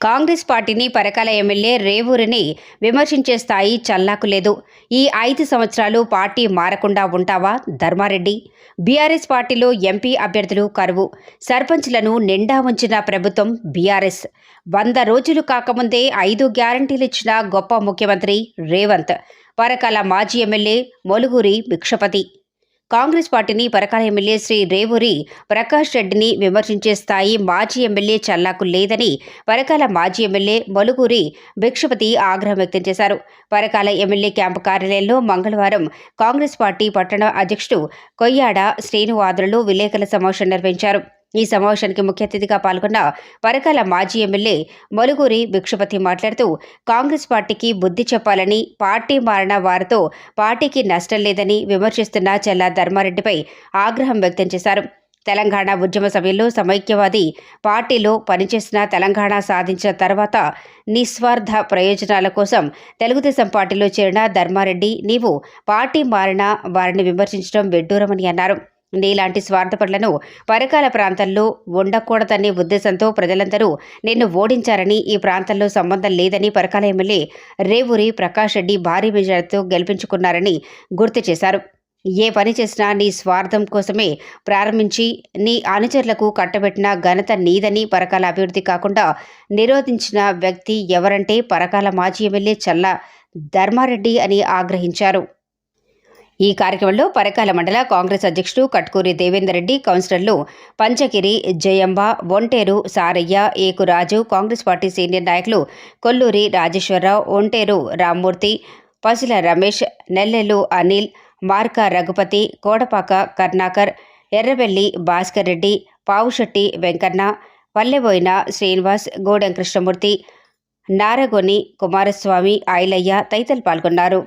కాంగ్రెస్ పార్టీని పరకాల ఎమ్మెల్యే రేవూరిని విమర్శించే స్థాయి చల్లాకు లేదు. ఈ ఐదు సంవత్సరాలు పార్టీ మారకుండా ఉంటావా ధర్మారెడ్డి? బీఆర్ఎస్ పార్టీలో ఎంపీ అభ్యర్థులు కరువు. సర్పంచ్లను నిండా ఉంచిన ప్రభుత్వం బీఆర్ఎస్. వంద రోజులు కాకముందే ఐదు గ్యారంటీలు ఇచ్చిన గొప్ప ముఖ్యమంత్రి రేవంత్. పరకాల మాజీ ఎమ్మెల్యే మొలుగురి భిక్షపతి. కాంగ్రెస్ పార్టీని పరకాల ఎమ్మెల్యే శ్రీ రేవూరి ప్రకాష్ రెడ్డిని విమర్శించే స్థాయి మాజీ ఎమ్మెల్యే చల్లాకు లేదని పరకాల మాజీ ఎమ్మెల్యే మలుగూరి భిక్షపతి ఆగ్రహం వ్యక్తం చేశారు. పరకాల ఎమ్మెల్యే క్యాంపు కార్యాలయంలో మంగళవారం కాంగ్రెస్ పార్టీ పట్టణ అధ్యక్షుడు కొయ్యాడ శ్రీను విలేకరుల సమావేశం నిర్వహించారు. ఈ సమావేశానికి ముఖ్య అతిథిగా పాల్గొన్న పరకాల మాజీ ఎమ్మెల్యే మొలుగురి భిక్షపతి మాట్లాడుతూ కాంగ్రెస్ పార్టీకి బుద్ధి చెప్పాలని పార్టీ మారిన వారితో పార్టీకి నష్టం లేదని విమర్శిస్తున్న చెల్లా ధర్మారెడ్డిపై ఆగ్రహం వ్యక్తం చేశారు. తెలంగాణ ఉద్యమ సమయంలో సమైక్యవాది పార్టీలో పనిచేసిన తెలంగాణ సాధించిన తర్వాత నిస్వార్థ ప్రయోజనాల కోసం తెలుగుదేశం పార్టీలో చేరిన ధర్మారెడ్డి నీవు పార్టీ మారిన వారిని విమర్శించడం విడ్డూరమని అన్నారు. నీలాంటి స్వార్థపరులను పరకాల ప్రాంతంలో ఉండకూడదనే ఉద్దేశంతో ప్రజలందరూ నిన్ను ఓడించారని ఈ ప్రాంతంలో సంబంధం లేదని పరకాల ఎమ్మెల్యే రేవూరి ప్రకాష్ రెడ్డి భారీ మెజార్టీతో గెలిపించుకున్నారని గుర్తు చేశారు. ఏ పని చేసినా నీ స్వార్థం కోసమే ప్రారంభించి నీ అనుచరులకు కట్టబెట్టిన ఘనత నీదని పరకాల అభివృద్ధి కాకుండా నిరోధించిన వ్యక్తి ఎవరంటే పరకాల మాజీ ఎమ్మెల్యే చల్ల ధర్మారెడ్డి అని ఆగ్రహించారు. ఈ కార్యక్రమంలో పరకాల మండల కాంగ్రెస్ అధ్యక్షుడు కట్కూరి దేవేందర్ రెడ్డి కౌన్సిలర్లు పంచగిరి జయంబ ఒంటేరు సారయ్య ఏకురాజు కాంగ్రెస్ పార్టీ సీనియర్ నాయకులు కొల్లూరి రాజేశ్వరరావు ఒంటేరు రామ్మూర్తి పసుల రమేష్ నెల్లెలు అనిల్ మార్క రఘుపతి కోడపాక కర్ణాకర్ ఎర్రబెల్లి భాస్కర్ రెడ్డి పావుశెట్టి వెంకన్న పల్లెబోయిన శ్రీనివాస్ గూడెం కృష్ణమూర్తి నారగొని కుమారస్వామి ఐలయ్య తదితరులు పాల్గొన్నారు.